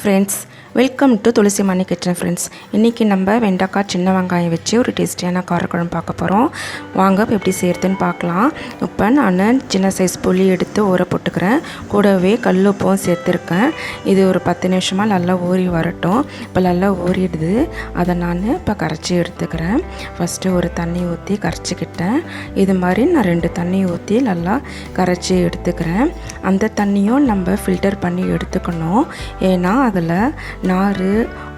Friends welcome to Thulasi Mani kitchen friends இன்றைக்கி நம்ம வெண்டைக்காய் சின்ன வெங்காயம் வச்சு ஒரு டேஸ்டியான காரக்குழம்பு பார்க்க போகிறோம் வாங்க இப்போ எப்படி செய்கிறதுன்னு பார்க்கலாம். இப்போ நான் சின்ன சைஸ் புளி எடுத்து ஊற போட்டுக்கிறேன். கூடவே கல் உப்பும் சேர்த்துருக்கேன். இது ஒரு பத்து நிமிஷமாக நல்லா ஊறி வரட்டும். இப்போ நல்லா ஊறிடுது. அதை நான் இப்போ கரைச்சி எடுத்துக்கிறேன். ஃபஸ்ட்டு ஒரு தண்ணி ஊற்றி கரைச்சிக்கிட்டேன். இது மாதிரி நான் ரெண்டு தண்ணி ஊற்றி நல்லா கரைச்சி எடுத்துக்கிறேன். அந்த தண்ணியும் நம்ம ஃபில்டர் பண்ணி எடுத்துக்கணும். ஏன்னா அதில் நார்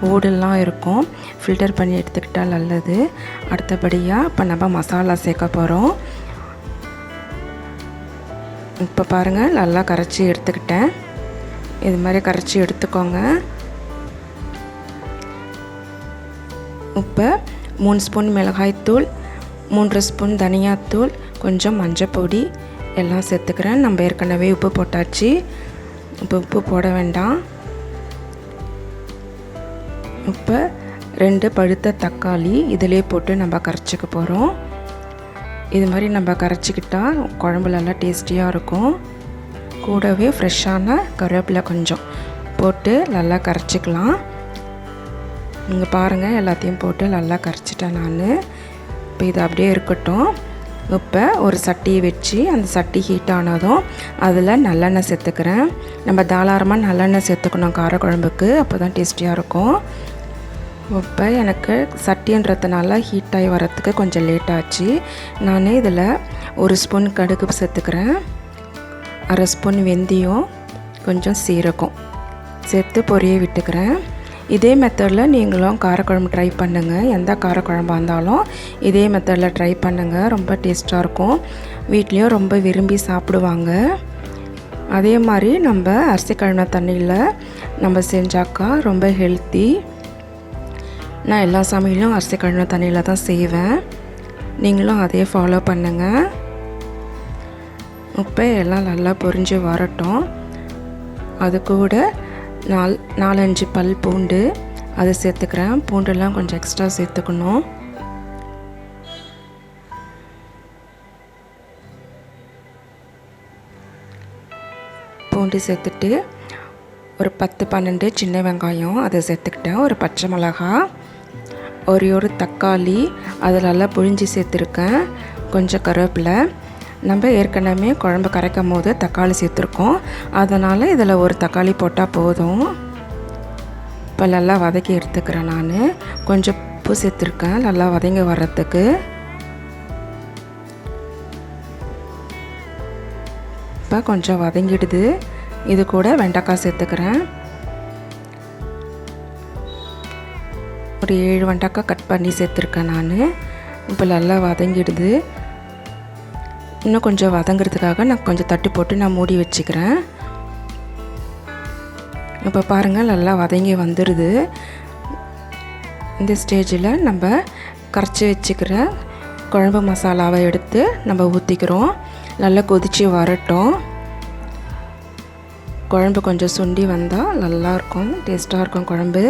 ஓடெல்லாம் இருக்கும். ஃபில்டர் பண்ணி எடுத்துக்கிட்டால் நல்லது. அடுத்தபடியாக இப்போ நம்ம மசாலா சேர்க்க போகிறோம் இப்போ பாருங்கள் நல்லா கரைச்சி எடுத்துக்கிட்டேன். இது மாதிரி கரைச்சி எடுத்துக்கோங்க. இப்போ மூணு ஸ்பூன் மிளகாய்த்தூள் மூன்று ஸ்பூன் தனியாத்தூள் கொஞ்சம் மஞ்சள் பொடி எல்லாம் சேர்த்துக்கிறேன். நம்ம ஏற்கனவே உப்பு போட்டாச்சு. இப்போ உப்பு போட வேண்டாம். இப்போ ரெண்டு பழுத்த தக்காளி இதிலே போட்டு நம்ம கரைச்சிக்க போகிறோம் இது மாதிரி நம்ம கரைச்சிக்கிட்டா குழம்புலலாம் நல்லா டேஸ்டியாக இருக்கும். கூடவே ஃப்ரெஷ்ஷான கருவேப்பிலை கொஞ்சம் போட்டு நல்லா கரைச்சிக்கலாம். நீங்கள் பாருங்கள் எல்லாத்தையும் போட்டு நல்லா கரைச்சிட்டேன் நான். இப்போ இது அப்படியே இருக்கட்டும். இப்போ ஒரு சட்டியை வச்சு அந்த சட்டி ஹீட் ஆனதும் அதில் நல்லெண்ணெய் சேர்த்துக்கிறேன். நம்ம தாராளமாக நல்லெண்ணெய் சேர்த்துக்கணும் காரக்குழம்புக்கு அப்போ தான் டேஸ்டியாக இருக்கும். இப்போ எனக்கு சட்டின்றதுனால ஹீட் ஆகி வரத்துக்கு கொஞ்சம் லேட் ஆச்சு. நான் இதில் ஒரு ஸ்பூன் கடுகு சேர்த்துக்கிறேன். அரை ஸ்பூன் வெந்தயம் கொஞ்சம் சீரகம் சேர்த்து பொரிய விட்டுக்கிறேன். இதே மெத்தடில் நீங்களும் காரக்குழம்பு ட்ரை பண்ணுங்கள் எந்த காரக்குழம்பாக இருந்தாலும் இதே மெத்தடில் ட்ரை பண்ணுங்கள் ரொம்ப டேஸ்ட்டாக இருக்கும். வீட்லேயும் ரொம்ப விரும்பி சாப்பிடுவாங்க. அதே மாதிரி நம்ம அரிசி கழுவின தண்ணியில் நம்ம செஞ்சாக்கா ரொம்ப ஹெல்த்தி நான் எல்லா சமையலும் அரிசி கழுவின தண்ணியில் தான் செய்வேன். நீங்களும் அதே ஃபாலோ பண்ணுங்கள் இப்போ எல்லாம் நல்லா பொரிஞ்சு வரட்டும். அது கூட நால் நாலஞ்சு பல் பூண்டு அதை சேர்த்துக்கிறேன். பூண்டெல்லாம் கொஞ்சம் எக்ஸ்ட்ரா சேர்த்துக்கணும். பூண்டு சேர்த்துட்டு ஒரு பத்து பன்னெண்டு சின்ன வெங்காயம் அதை சேர்த்துக்கிட்டேன். ஒரு பச்சை மிளகா. ஒரே ஒரு தக்காளி அதில் நல்லா புழிஞ்சி சேர்த்துருக்கேன். கொஞ்சம் கருவேப்பிலை. நம்ம ஏற்கனவே குழம்பு கரைக்கும் போது தக்காளி சேர்த்துருக்கோம். அதனால் இதில் ஒரு தக்காளி போட்டால் போதும். இப்போ நல்லா வதக்கி எடுத்துக்கிறேன் நான். கொஞ்சம் உப்பு சேர்த்துருக்கேன். நல்லா வதங்கி வர்றதுக்கு. இப்போ கொஞ்சம் வதங்கிடுது. இது கூட வெண்டைக்காய் சேர்த்துக்கிறேன். ஒரு ஏழு வெண்டைக்காய் கட் பண்ணி சேர்த்துருக்கேன் நான். இப்போ நல்லா வதங்கிடுது. இன்னும் கொஞ்சம் வதங்கிறதுக்காக நான் கொஞ்சம் தட்டு போட்டு நான் மூடி வச்சுக்கிறேன். இப்போ பாருங்கள் நல்லா வதங்கி வந்துடுது இந்த ஸ்டேஜில் நம்ம கரைச்சி வச்சுக்கிற குழம்பு மசாலாவை எடுத்து நம்ம ஊற்றிக்கிறோம் நல்லா கொதித்து வரட்டும். குழம்பு கொஞ்சம் சுண்டி வந்தால் நல்லாயிருக்கும் டேஸ்ட்டாக இருக்கும் குழம்பு.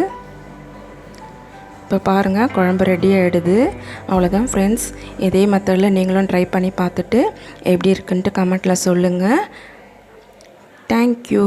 இப்போ பாருங்கள் குழம்பு ரெடி ஆகிடுது அவ்வளோதான் ஃப்ரெண்ட்ஸ் இதே மெத்தடில் நீங்களும் ட்ரை பண்ணி பார்த்துட்டு எப்படி இருக்குன்ட்டு கமெண்ட்டில் சொல்லுங்கள் தேங்க்யூ